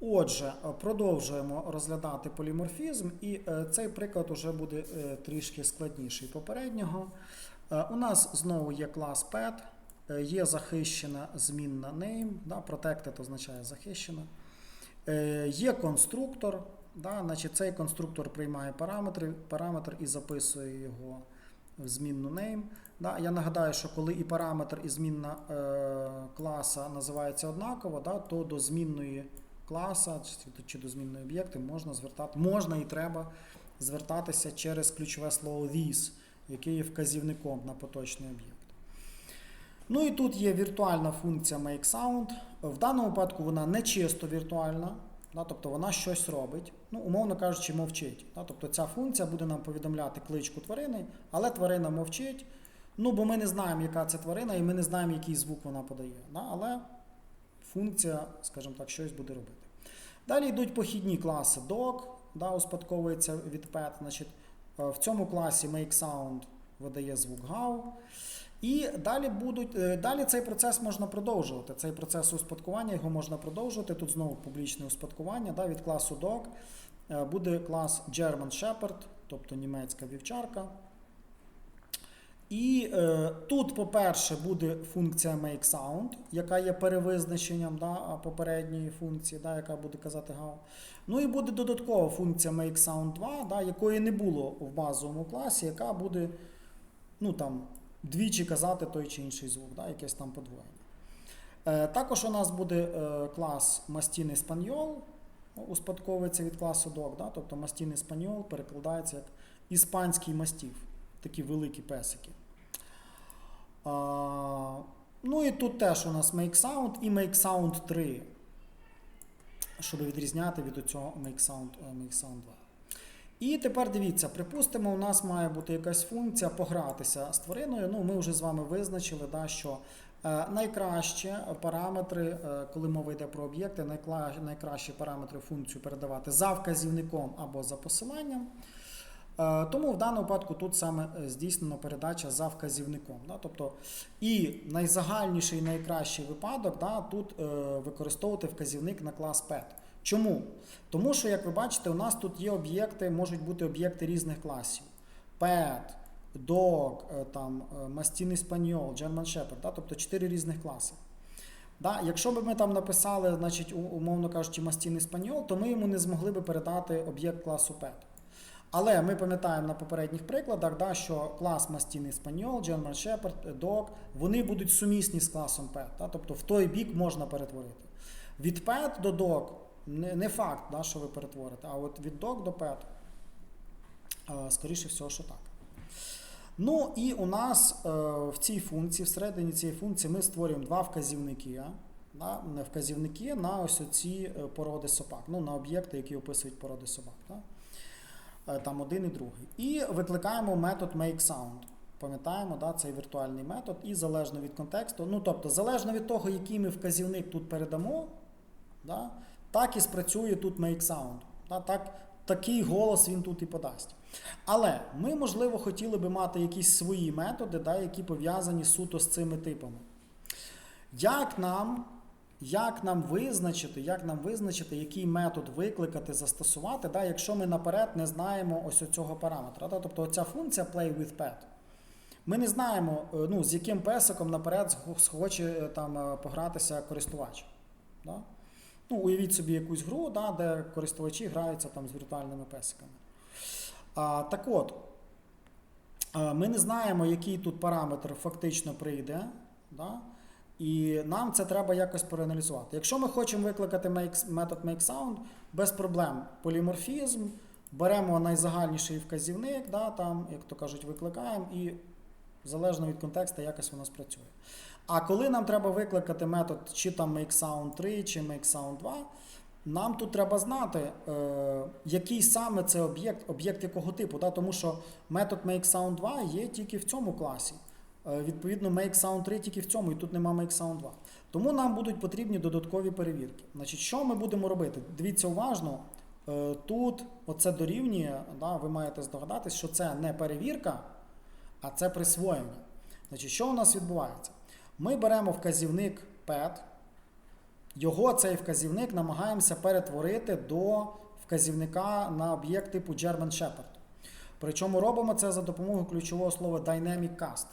Отже, е, продовжуємо розглядати поліморфізм, і е, цей приклад уже буде е, трішки складніший попереднього. У нас знову є клас pet, є захищена змінна name, да, protected означає захищена. Є конструктор, да, значить цей конструктор приймає параметри, параметр і записує його в змінну name. Да, я нагадаю, що коли і параметр, і змінна е, класа називаються однаково, да, то до змінної класа чи, до змінної об'єкти можна звертати, можна і треба звертатися через ключове слово this, яке є вказівником на поточний об'єкт. Ну і тут є віртуальна функція makeSound. В даному випадку вона не чисто віртуальна, да, тобто вона щось робить, ну, умовно кажучи, мовчить. Да, тобто ця функція буде нам повідомляти кличку тварини, але тварина мовчить. Ну, бо ми не знаємо, яка це тварина, і ми не знаємо, який звук вона подає. Да, але функція, скажімо так, щось буде робити. Далі йдуть похідні класи dog, да, успадковується від pet. Значить, е, в цьому класі makeSound видає звук GAU. І далі будуть, е, далі цей процес можна продовжувати. Цей процес успадкування його можна продовжувати. Тут знову публічне успадкування. Да, від класу dog е, буде клас German Shepherd, тобто німецька вівчарка. І е, тут, по-перше, буде функція makeSound, яка є перевизначенням да, попередньої функції, да, яка буде казати GAU. Ну і буде додаткова функція makeSound 2, да, якої не було в базовому класі, яка буде ну, там, двічі казати той чи інший звук, да, якесь там подвоєння. Е, також у нас буде е, клас Mastin Espanol, успадковується від класу dog, да, тобто Mastin Espanol перекладається як іспанський мастів, такі великі песики. А, ну і тут теж у нас MakeSound і MakeSound 3, щоб відрізняти від цього MakeSound, е, MakeSound 2. І тепер дивіться, припустимо, у нас має бути якась функція погратися з твариною. Ну, ми вже з вами визначили, да, що е, найкраще параметри, е, коли мова йде про об'єкти, найкращі параметри функцію передавати за вказівником або за посиланням. Е, Тому в даному випадку тут саме е, здійснена передача за вказівником. Да? Тобто, і найзагальніший, найкращий випадок да, тут е, використовувати вказівник на клас pet. Чому? Тому що, як ви бачите, у нас тут є об'єкти, можуть бути об'єкти різних класів: Pet, Dog, там, Mastin Espanol, German Shepherd, да? тобто чотири різних класи. Да? Якщо б ми там написали, значить, умовно кажучи, Mastin Espanol, то ми йому не змогли би передати об'єкт класу Pet. Але ми пам'ятаємо на попередніх прикладах, да, що клас Mastin Espanol, German Shepherd, Dog, вони будуть сумісні з класом Pet. Да? Тобто в той бік можна перетворити. Від Pet до Dog не, не факт, да, що ви перетворите, а от від Dog до Pet, е, скоріше всього, що так. Ну і у нас е, в цій функції, всередині цієї функції, ми створюємо два вказівники. Да, вказівники на ось ці е, породи собак, ну, на об'єкти, які описують породи собак. Да? Е, Там один і другий. І викликаємо метод makeSound. Пам'ятаємо, да, цей віртуальний метод, і залежно від контексту. Ну, тобто, залежно від того, який ми вказівник тут передамо, да, так і спрацює тут makeSound. Да, так, такий голос він тут і подасть. Але ми, можливо, хотіли би мати якісь свої методи, да, які пов'язані суто з цими типами. Як нам, як нам визначити, як нам визначити, який метод викликати, застосувати, да, якщо ми наперед не знаємо ось цього параметра? Да? Тобто ця функція play with pet. Ми не знаємо, е, ну, з яким песиком наперед схоче е, там, е, погратися користувач. Да? Ну, уявіть собі якусь гру, да, де користувачі граються там, з віртуальними песиками. А, так от, ми не знаємо, який тут параметр фактично прийде. Да? І нам це треба якось проаналізувати. Якщо ми хочемо викликати make, метод makeSound, без проблем поліморфізм, беремо найзагальніший вказівник, да, там, як то кажуть, викликаємо і залежно від контексту якось воно спрацює. А коли нам треба викликати метод чи там makeSound 3, чи makeSound 2, нам тут треба знати, е, який саме це об'єкт, об'єкт якого типу. Да? Тому що метод makeSound 2 є тільки в цьому класі. Е, Відповідно, makeSound 3 тільки в цьому, і тут нема makeSound 2. Тому нам будуть потрібні додаткові перевірки. Значить, що ми будемо робити? Дивіться уважно. Е, Тут оце дорівнює, да, ви маєте здогадатись, що це не перевірка, а це присвоєння. Значить, що у нас відбувається? Ми беремо вказівник pet, його цей вказівник намагаємося перетворити до вказівника на об'єкт типу German Shepherd. Причому робимо це за допомогою ключового слова Dynamic Cast,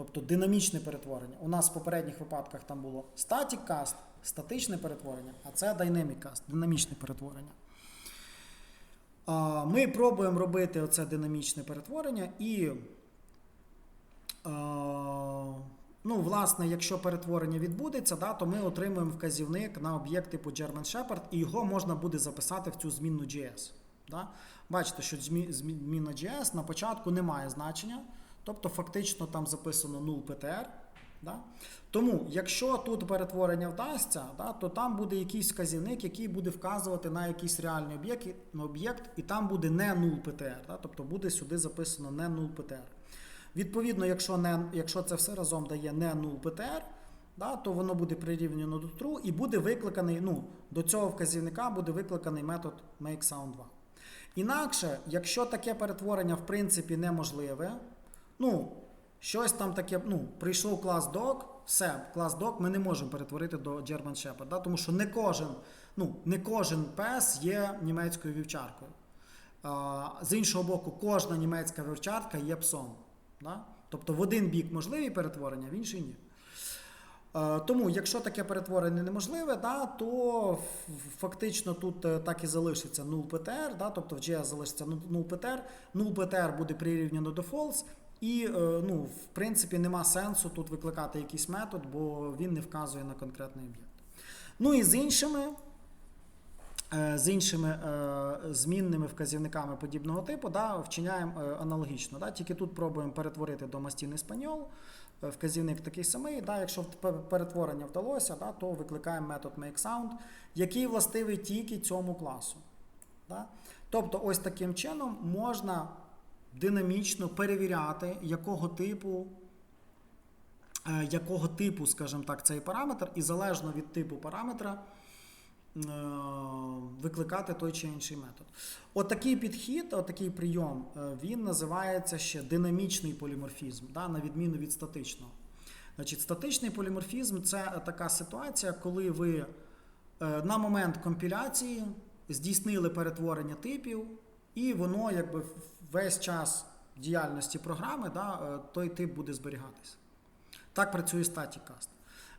тобто динамічне перетворення. У нас в попередніх випадках там було Static Cast, статичне перетворення, а це Dynamic Cast, динамічне перетворення. Ми пробуємо робити оце динамічне перетворення і. Ну, власне, якщо перетворення відбудеться, да, то ми отримуємо вказівник на об'єкт типу German Shepherd, і його можна буде записати в цю змінну JS. Да? Бачите, що змі- зміна JS на початку не має значення, тобто фактично там записано null PTR. Да? Тому, якщо тут перетворення вдасться, да, то там буде якийсь вказівник, який буде вказувати на якийсь реальний об'єкт, об'єкт, і там буде не null PTR, да? тобто буде сюди записано не null PTR. Відповідно, якщо, не, якщо це все разом дає не null PTR, да, то воно буде прирівняно до true і буде викликаний, ну, до цього вказівника буде викликаний метод makeSound2. Інакше, якщо таке перетворення в принципі неможливе, ну, щось там таке, ну, прийшов клас doc, все, клас doc ми не можемо перетворити до German Shepherd, да, тому що не кожен, ну, не кожен пес є німецькою вівчаркою. А, з іншого боку, кожна німецька вівчарка є псом. Да? Тобто в один бік можливі перетворення, в інший ні. Тому, якщо таке перетворення неможливе, да, то фактично тут е, так і залишиться null PTR, да, тобто в JS залишиться null PTR, null PTR буде прирівняно до false, і е, ну, в принципі нема сенсу тут викликати якийсь метод, бо він не вказує на конкретний об'єкт. Ну і з іншими. Е, З іншими е, змінними вказівниками подібного типу да, вчиняємо аналогічно. Да, тільки тут пробуємо перетворити до мастін еспаньол. Е, Вказівник такий самий. Да, якщо перетворення вдалося, да, то викликаємо метод makeSound, який властивий тільки цьому класу. Да. Тобто, ось таким чином можна динамічно перевіряти, якого типу, е, якого типу, скажімо так, цей параметр, і залежно від типу параметра е, викликати той чи інший метод. Отакий підхід, отакий прийом, е, він називається ще динамічний поліморфізм, да, на відміну від статичного. Значить, статичний поліморфізм це така ситуація, коли ви на момент компіляції здійснили перетворення типів, і воно якби весь час діяльності програми да, е, той тип буде зберігатися. Так працює Static Cast.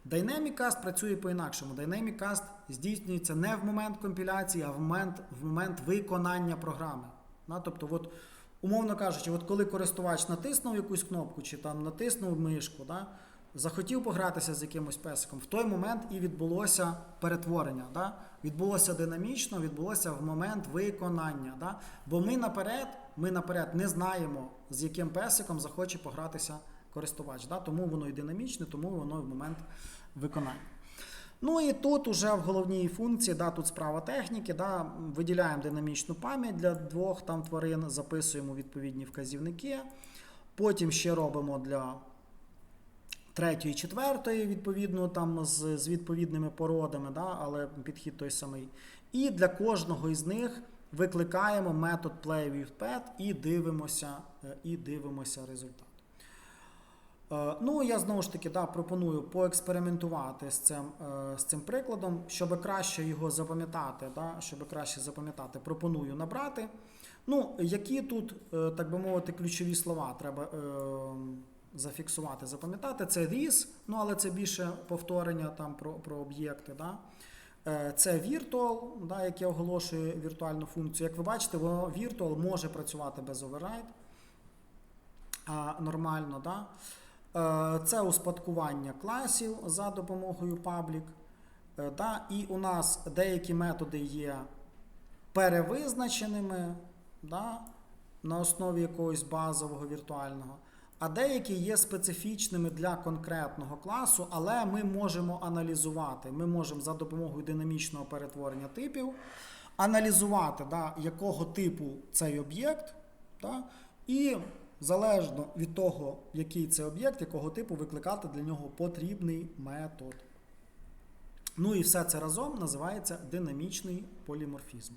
Dynamic Cast працює по-інакшому. Dynamic Cast здійснюється не в момент компіляції, а в момент, в момент виконання програми. Да, тобто, от, умовно кажучи, от коли користувач натиснув якусь кнопку чи там натиснув мишку, да, захотів погратися з якимось песиком, в той момент і відбулося перетворення. Да? Відбулося динамічно, відбулося в момент виконання. Да? Бо ми наперед, ми наперед не знаємо, з яким песиком захоче погратися користувач. Да? Тому воно і динамічне, тому воно і в момент виконання. Ну і тут уже в головній функції, да, тут справа техніки, да, виділяємо динамічну пам'ять для двох там тварин, записуємо відповідні вказівники. Потім ще робимо для третьої, четвертої, відповідно, там з, з відповідними породами, да, але підхід той самий. І для кожного із них викликаємо метод playWithPet і дивимося, е, і дивимося результат. Е, Ну, я знову ж таки да, пропоную поекспериментувати з цим, е, з цим прикладом, щоб краще його запам'ятати. Да, щоб краще запам'ятати, пропоную набрати. Ну, які тут, так би мовити, ключові слова треба зафіксувати, запам'ятати. Це this, ну але це більше повторення там про, про об'єкти. Да. Е, Це virtual, да, яке оголошує віртуальну функцію. Як ви бачите, воно virtual може працювати без override. А, нормально, да? Е, Це успадкування класів за допомогою public. Е, Да? І у нас деякі методи є перевизначеними да? на основі якогось базового віртуального, а деякі є специфічними для конкретного класу, але ми можемо аналізувати. Ми можемо за допомогою динамічного перетворення типів аналізувати, да, якого типу цей об'єкт. Да? І залежно від того, який це об'єкт, якого типу викликати для нього потрібний метод. Ну і все це разом називається динамічний поліморфізм.